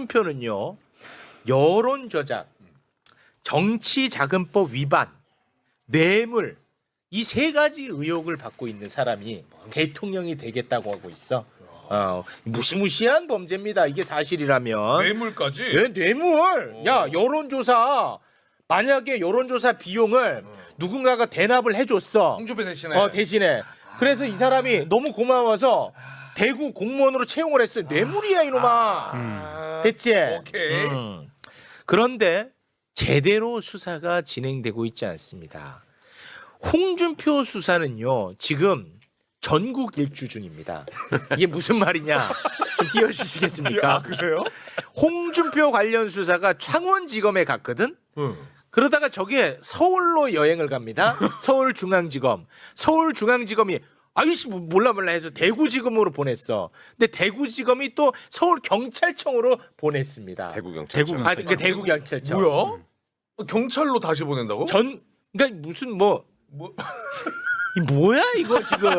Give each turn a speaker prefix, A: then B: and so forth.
A: 홍준표는요 여론 조작, 정치 자금법 위반, 뇌물 이 세 가지 의혹을 받고 있는 사람이 대통령이 되겠다고 하고 있어. 어, 무시무시한 범죄입니다. 이게 사실이라면.
B: 뇌물까지.
A: 왜 뇌물? 야 여론조사 만약에 여론조사 비용을 누군가가 대납을 해줬어.
B: 홍준표 대신에.
A: 어 대신에 그래서 이 사람이 너무 고마워서 대구 공무원으로 채용을 했어요. 뇌물이야 이놈아.
B: 아,
A: 됐지?
B: 오케이.
A: 음. 그런데 제대로 수사가 진행되고 있지 않습니다. 홍준표 수사는요 지금 전국 일주 중입니다. 이게 무슨 말이냐? 좀 띄워주시겠습니까?
B: 아 그래요?
A: 홍준표 관련 수사가 창원지검에 갔거든.
B: 응.
A: 그러다가 저게 서울로 여행을 갑니다. 서울중앙지검. 서울중앙지검이 아이씨 뭐 몰라 몰라 해서 대구지검으로 보냈어. 근데 대구지검이 또 서울 경찰청으로 보냈습니다.
C: 대구 경찰.
D: 대구
A: 아, 그러니까 대구 경찰청.
B: 뭐야? 어, 경찰로 다시 보낸다고?
A: 전 그러니까 무슨 뭐
B: 뭐?
A: 이 뭐야 이거 지금?